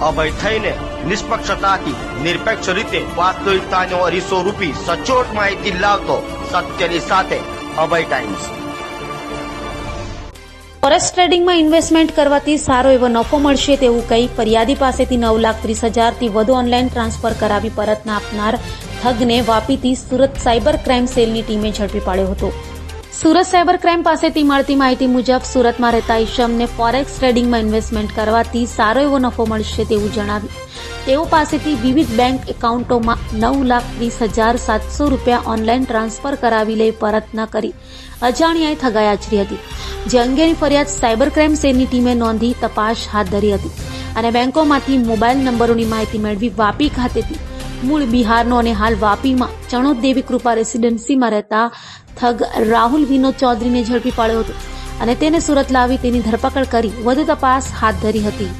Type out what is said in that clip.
અભય થઈને નિષ્પક્ષતાથી, નિરપેક્ષ રીતે વાસ્તવિકતાનો અરીસો રૂપી સચોટ માહિતી લાવતો સત્યની સાથે અભય ટાઈમ્સ ફોરેસ્ટ ટ્રેડિંગમાં ઇન્વેસ્ટમેન્ટ કરવાથી સારો એવો નફો મળશે તેવું કહી ફરિયાદી પાસેથી નવ લાખ ત્રીસ હજારથી વધુ ઓનલાઈન ટ્રાન્સફર કરાવી પરત ના આપનાર ઠગને વાપીથી સુરત સાયબર ક્રાઇમ સેલની ટીમે ઝડપી પાડ્યો હતો. સુરત સાયબર ક્રાઇમ પાસેથી મળતી માહિતી મુજબ સુરતમાં રહેતા ઈશમને ફોરેક્સ ટ્રેડિંગમાં ઇન્વેસ્ટમેન્ટ કરવાથી સારો એવો નફો મળશે તેવું જણાવ્યું તેઓ પાસેથી વિવિધ બેંક એકાઉન્ટોમાં નવ લાખ વીસ હજાર સાતસો રૂપિયા ઓનલાઈન ટ્રાન્સફર કરાવી લઈ પરત ન કરી અજાણ્યાએ ઠગાઈ આચરી હતી. જે અંગેની ફરિયાદ સાયબર ક્રાઇમ સેલની ટીમે નોંધી તપાસ હાથ ધરી હતી અને બેંકોમાંથી મોબાઈલ નંબરોની માહિતી મેળવી વાપી ખાતેથી મૂળ બિહારનો અને હાલ વાપીમાં ચણોદ દેવી કૃપા રેસિડેન્સીમાં રહેતા થગ રાહુલ વિનોદ ચૌધરીને ઝડપી પાડ્યો હતો અને તેને સુરત લાવી તેની ધરપકડ કરી વધુ તપાસ હાથ ધરી હતી.